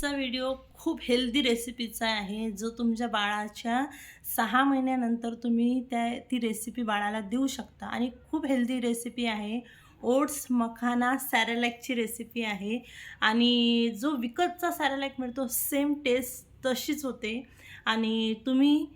आजचा व्हिडिओ खूप हेल्दी रेसिपीचा आहे. जो तुमच्या बाळाच्या सहा महिन्यानंतर तुम्ही त्या ती रेसिपी बाळाला देऊ शकता. आणि खूप हेल्दी रेसिपी आहे. ओट्स मखाना सॅरेलॅकची रेसिपी आहे. आणि जो विकतचा सॅरेलॅक मिळतो सेम टेस्ट तशीच होते. आणि तुम्ही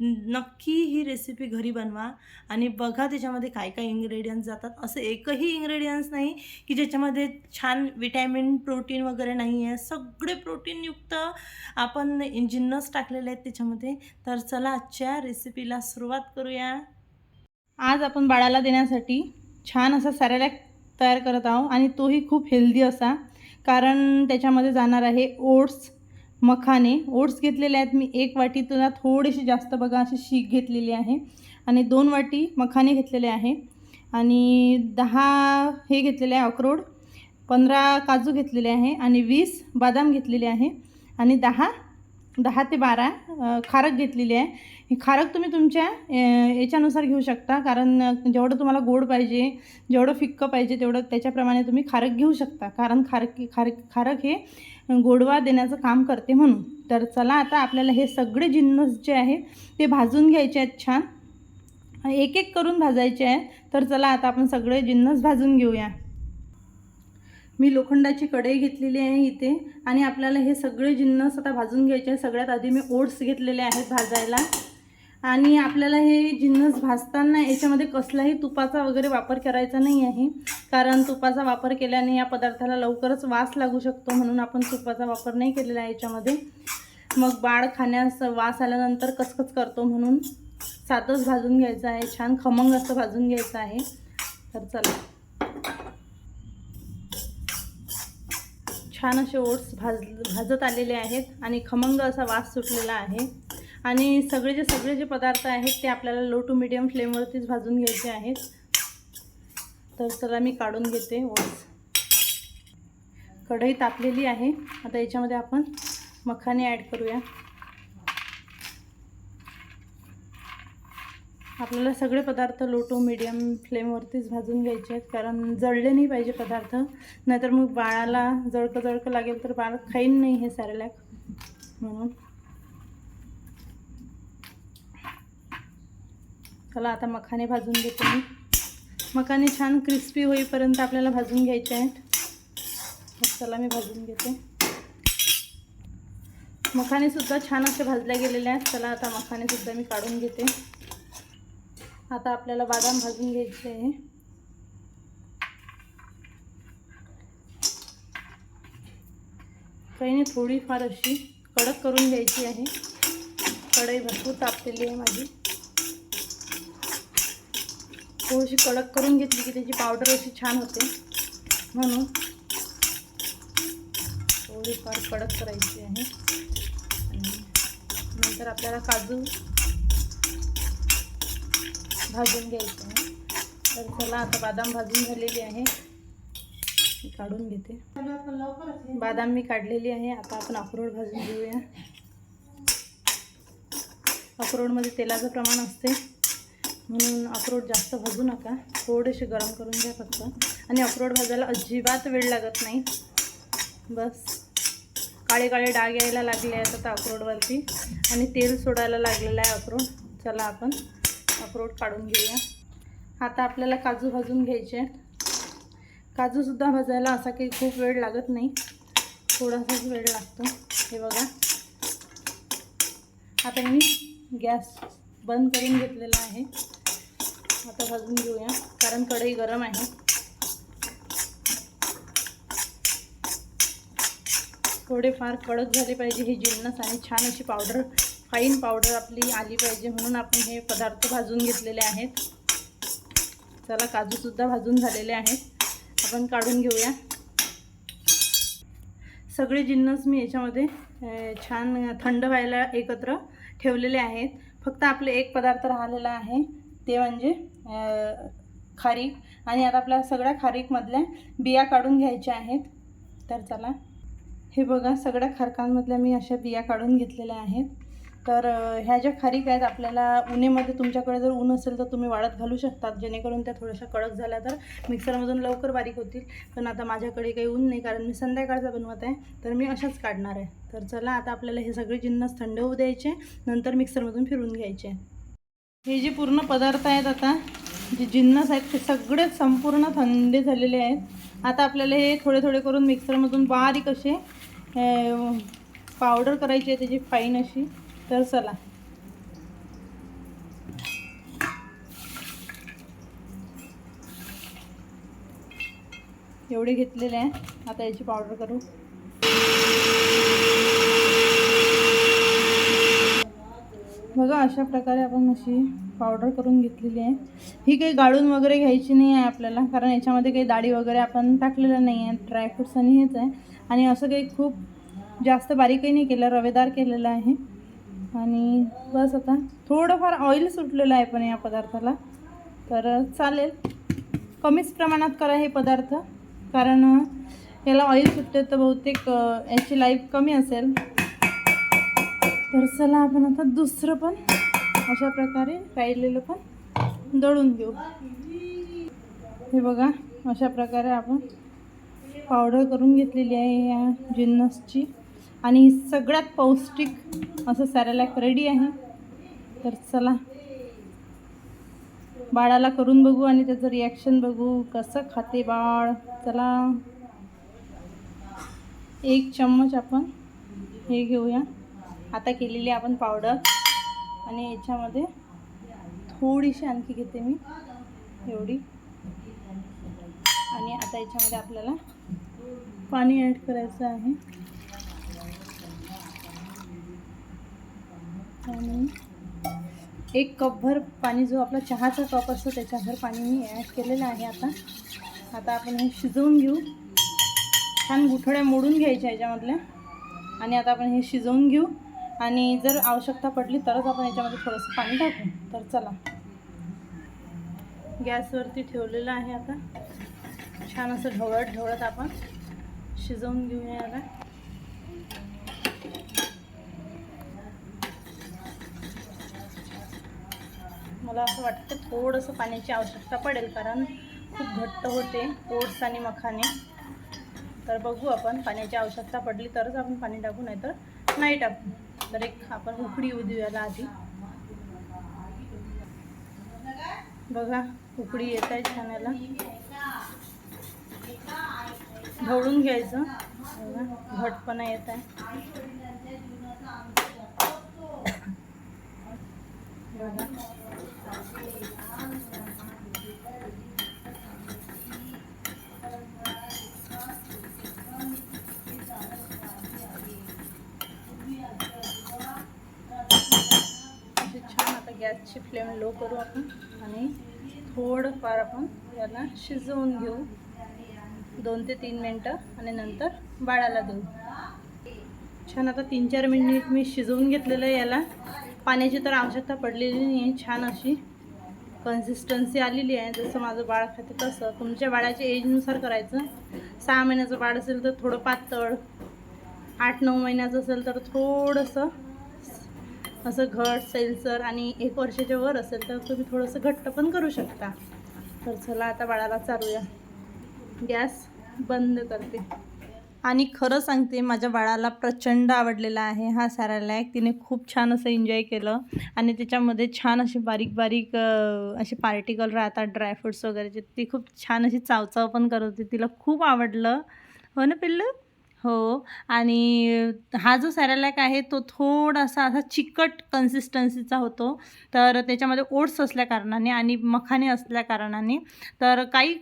नक्की ही रेसिपी घरी बनवा आणि बघा त्याच्यामध्ये काय काय इंग्रेडियंट्स जातात. असं एकही इंग्रेडियंट्स नाही की ज्याच्यामध्ये छान विटॅमिन प्रोटीन वगैरे नाही आहे. सगळे प्रोटीनयुक्त आपण जिन्नस टाकलेले आहेत त्याच्यामध्ये. तर चला आजच्या रेसिपीला सुरुवात करूया. आज आपण बाळाला देण्यासाठी छान असा सॅरेलॅक तयार करत आहोत आणि तोही खूप हेल्दी असा. कारण त्याच्यामध्ये जाणार आहे ओट्स मखाने ओट्स घेतलेले आहेत. मी एक वाटी तुला थोडीशी जास्त बघा अशी शीक घेतलेली आहे. आणि दोन वाटी मखाने घेतलेले आहे. आणि दहा हे घेतलेले आहे अक्रोड पंधरा काजू घेतलेले आहे आणि वीस बदाम घेतलेले आहे. आणि दहा दहा ते बारा खारक घेतलेली आहे. ही खारक तुम्ही तुमच्या याच्यानुसार घेऊ शकता. कारण जेवढं तुम्हाला गोड पाहिजे जेवढं फिक्कं पाहिजे तेवढं त्याच्याप्रमाणे तुम्ही खारक घेऊ शकता. कारण खारक खारक खारक हे गोडवा देण्याचं काम करते म्हणून. तर चला आता आपल्याला हे सगळे जिन्नस जे आहे ते भाजून घ्यायचे आहेत छान. एक एक करून भाजायचे आहे तर चला आता आपण सगळे जिन्नस भाजून घेऊया. मी लोखंडाची कढई घेतलेली आहे इथे आणि आपल्याला हे सगळे जिन्नस आता भाजून घ्यायचे आहे सगळ्यात आधी मी ओट्स घेतलेले आहेत भाजायला. आणि आपल्याला हे जिन्नस भाजताना याच्यामध्ये कसलाही तुपाचा वगैरे वापर करायचा नाही आहे कारण तुपाचा वापर केल्याने या पदार्थाला लवकरच वास लागू शकतो म्हणून आपण तुपाचा वापर नाही केलेला आहे याच्यामध्ये. मग बाळ खाण्यास वास आल्यानंतर कसकस करतो म्हणून सातच भाजून घ्यायचं आहे. छान खमंग असं भाजून घ्यायचं आहे. तर चला. छान असे ओट्स भाज भाजत आलेले आहेत आणि खमंग असा वास सुटलेला आहे. आणि सगळे जे सगळे जे पदार्थ आहेत ते आपल्याला लो टू मिडियम फ्लेमवरतीच भाजून घ्यायचे आहेत. तर चला मी काढून घेते ओस कढई तापलेली आहे. आता याच्यामध्ये आपण मखाने ॲड करूया. आपल्याला सगळे पदार्थ लो टू मिडियम फ्लेमवरतीच भाजून घ्यायचे आहेत कारण जळले नाही पाहिजे पदार्थ. नाहीतर मग बाळाला जळकं जळकं लागेल तर बाळ खाईन नाही हे सॅरेलॅक म्हणून चला आता मखाने भाजून घेते मी. मखाने छान क्रिस्पी होईपर्यंत आपल्याला भाजून घ्यायचे आहेत. चला मी भाजून घेते. मखानेसुद्धा छान असे भाजल्या गेलेले आहेत. चला आता मखानेसुद्धा मी काढून घेते. आता आपल्याला बदाम भाजून घ्यायचे आहे. काही नाही थोडीफार अशी कडक करून घ्यायची आहे. कढई भरपूर तापलेली आहे माझी. थोडीशी कडक करून घेतली की त्याची पावडर अशी छान होते. म्हणून थोडीफार कडक करायची आहे. आणि नंतर आपल्याला काजू भाजून घ्यायचं आहे. तर चला आता बादाम भाजून झालेली आहे. काढून घेते. बादाम मी काढलेली आहे. आता आपण अक्रोड भाजून घेऊया. अक्रोडमध्ये तेलाचं प्रमाण असते. म्हणून अक्रोड जास्त भाजू नका. थोडेसे गरम करून घ्या फक्त. आणि अक्रोड भाजायला अजिबात वेळ लागत नाही. बस. काळे काळे डाग यायला लागले आहेत आता अक्रोडवरती. आणि तेल सोडायला लागलेलं आहे अक्रोड. चला आपण अक्रोड काढून घेऊया. आता आपल्याला काजू भाजून घ्यायचे आहेत. काजूसुद्धा भाजायला असा काही खूप वेळ लागत नाही. थोडासाच वेळ लागतो. हे बघा. आता मी गॅस बंद करून घेतलेला आहे. आता भाजून घेऊया कारण कढई गरम आहे. थोडेफार कडक झाले पाहिजे हे जिन्नस आणि छान अशी पावडर फाईन पावडर आपली आली पाहिजे म्हणून आपण हे पदार्थ भाजून घेतलेले आहेत. चला काजूसुद्धा भाजून झालेले आहेत. आपण काढून घेऊया. सगळे जिन्नस मी याच्यामध्ये छान थंड व्हायला एकत्र ठेवलेले आहेत. फक्त आपले एक पदार्थ राहिलेला आहे. ते म्हणजे खारीक. आणि आता आपल्या सगळ्या खारीकमधल्या बिया काढून घ्यायच्या आहेत. तर चला हे बघा सगळ्या खारकांमधल्या मी अशा बिया काढून घेतलेल्या आहेत. तर ह्या ज्या खारीक आहेत आपल्याला उन्हेमध्ये तुमच्याकडे जर ऊन असेल तर तुम्ही वाळत घालू शकतात. जेणेकरून त्या थोड्याशा कडक झाल्या तर मिक्सरमधून लवकर बारीक होतील. पण आता माझ्याकडे काही ऊन नाही कारण मी संध्याकाळचा बनवत आहे. तर मी अशाच काढणार आहे. तर चला आता आपल्याला हे सगळे जिन्नस थंड होऊ द्यायचे. नंतर मिक्सरमधून फिरून घ्यायचे. हे जे पूर्ण पदार्थ आहेत आता जे जिन्नस आहेत ते सगळे संपूर्ण थंडे झालेले आहेत. आता आपल्याला हे थोडे थोडे करून मिक्सरमधून बारीक असे पावडर करायची आहे त्याची फाईन अशी. तर चला. एवढे घेतलेले आहे. आता याची पावडर करू. बघा अशा प्रकारे आपण अशी पावडर करून घेतलेली आहे. ही काही गाळून वगैरे घ्यायची नाही आहे आपल्याला कारण याच्यामध्ये काही डाळी वगैरे आपण टाकलेलं नाही आहे. ड्रायफ्रुट्स आणि हेच आहे. आणि असं काही खूप जास्त बारीकही नाही केलं रवेदार केलेलं आहे. आणि बस आता थोडंफार ऑइल सुटलेलं आहे पण या पदार्थाला. तर चालेल. कमीच प्रमाणात करा हे पदार्थ कारण याला ऑइल सुटते तर बहुतेक याची लाईफ कमी असेल. तर चला आपण आता दुसरं पण अशा प्रकारे राहिलेलं पण दळून घेऊ. हे बघा अशा प्रकारे आपण पावडर करून घेतलेली आहे या जिन्नसची. आणि सगळ्यात पौष्टिक असं सॅरेलॅक रेडी आहे. तर चला बाळाला करून बघू आणि त्याचं रिॲक्शन बघू कसं खाते बाळ. चला एक चम्मच आपण हे घेऊया. आता केलेली आपण पावडर आणि याच्यामध्ये थोडीशी आणखी घेते मी. एवढी. आणि आता याच्यामध्ये आपल्याला पाणी ॲड करायचं आहे. आणि एक कपभर पाणी जो आपला चहाचा कप असतो त्याच्याभर पाणी मी ॲड केलेलं आहे आता. आता आपण हे शिजवून घेऊ. छान गुठळ्या मोडून घ्यायच्या याच्यामधल्या. आणि आता आपण हे शिजवून घेऊ. आणि जर आवश्यकता पडली तरच आपण याच्यामध्ये थोडंसं पाणी टाकू. तर चला. गॅसवरती ठेवलेलं आहे आता. छान असं ढवळत ढवळत आपण शिजवून घेऊया याला मला असं वाटतं थोडंसं पाण्याची आवश्यकता पडेल कारण खूप घट्ट होते ओट्स आणि मखाने. तर बघू आपण पाण्याची आवश्यकता पडली तरच आपण पाणी टाकू नाहीतर नाही टाकू. तर एक आपण उकडी येऊ देऊयाला आधी. बघा उकडी येत आहे छान याला ढवळून घ्यायचं. बघा घटपणा येत आहे. बघा अशी छान आता गॅसची फ्लेम लो करू आपण आणि थोडंफार आपण याला शिजवून घेऊ. दोन ते तीन मिनटं आणि नंतर बाळाला देऊ. छान आता तीन चार मिनिट मी शिजवून घेतलेलं आहे याला. पाण्याची तर आवश्यकता पडलेली नाही आहे. छान अशी कन्सिस्टन्सी आलेली आहे. जसं माझं बाळ खाते तसं. तुमच्या बाळाच्या एजनुसार करायचं. सहा महिन्याचं बाळ असेल तर थोडं पातळ. आठ नऊ महिन्याचं असेल तर थोडंसं असं घट सैलसर आणि एक वर्षाच्या वर असेल तर तुम्ही थोडंसं घट्ट पण करू शकता. तर चला आता बाळाला चालूया गॅस बंद करते. आणि खरं सांगते माझ्या बाळाला प्रचंड आवडलेला आहे हा सॅरालॅक तिने खूप छान असं एन्जॉय केलं. आणि त्याच्यामध्ये छान असे बारीक बारीक असे पार्टिकल राहतात ड्रायफ्रुट्स वगैरेचे ती खूप छान अशी चावचाव पण करत होती. तिला खूप आवडलं. हो ना पिल्लू? हो. आणि हा जो सॅरेलॅक आहे तो थोडासा असा चिकट कन्सिस्टन्सीचा होतो. तर त्याच्यामध्ये ओट्स असल्या कारणाने आणि मखाने असल्या कारणाने तर काही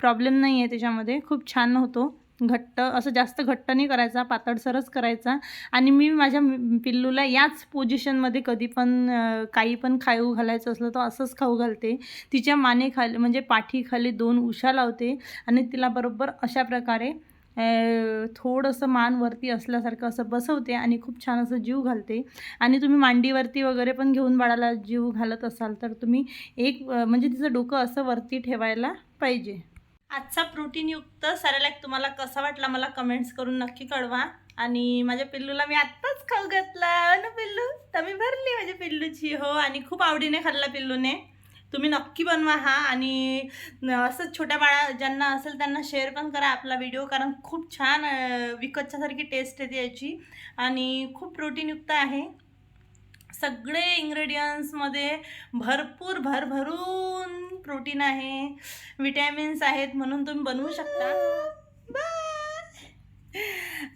प्रॉब्लेम नाही आहे त्याच्यामध्ये. खूप छान होतो. घट्ट असं जास्त घट्ट नाही करायचा पातळसरच करायचा. आणि मी माझ्या पिल्लूला याच पोझिशनमध्ये कधी पण काही पण खाऊ घालायचं असलं तर असंच खाऊ घालते. तिच्या मानेखाली म्हणजे पाठीखाली दोन उशा लावते आणि तिला बरोबर अशा प्रकारे थोडंसं मान वरती असल्यासारखं असं बसवते आणि खूप छान असं जीव घालते. आणि तुम्ही मांडीवरती वगैरे पण घेऊन बाळाला जीव घालत असाल तर तुम्ही एक म्हणजे तिचं डोकं असं वरती ठेवायला पाहिजे. आजचा प्रोटीनयुक्त सॅरेलॅक तुम्हाला कसा वाटला मला कमेंट्स करून नक्की कळवा. आणि माझ्या पिल्लूला मी आत्ताच खाऊ घातला. ना पिल्लू तर मी भरली माझ्या पिल्लूची. हो आणि खूप आवडीने खाल्ला पिल्लूने. तुम्ही नक्की बनवा हा आणि असंच छोट्या बाळा ज्यांना असेल त्यांना शेअर पण करा आपला व्हिडिओ कारण खूप छान विकतच्यासारखी टेस्ट येते याची. आणि खूप प्रोटीनयुक्त आहे. सगळे इंग्रेडियंट्समध्ये भरपूर भरभरून प्रोटीन आहे. विटॅमिन्स आहेत म्हणून तुम्ही बनवू शकता.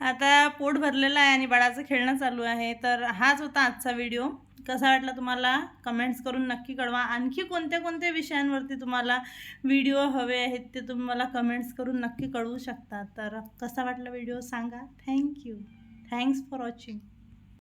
आता पोट भरलेलं आहे आणि बाळाचं खेळणं चालू आहे. तर हाच होता आजचा व्हिडिओ कसा वाटला तुम्हाला? कमेंट्स करून नक्की कळवा. आणखी कोणत्या कोणत्या विषयांवरती तुम्हाला व्हिडिओ हवे आहेत ते तुम्ही मला कमेंट्स करून नक्की कळवू शकता. तर कसा वाटला व्हिडिओ सांगा. Thank you thanks for watching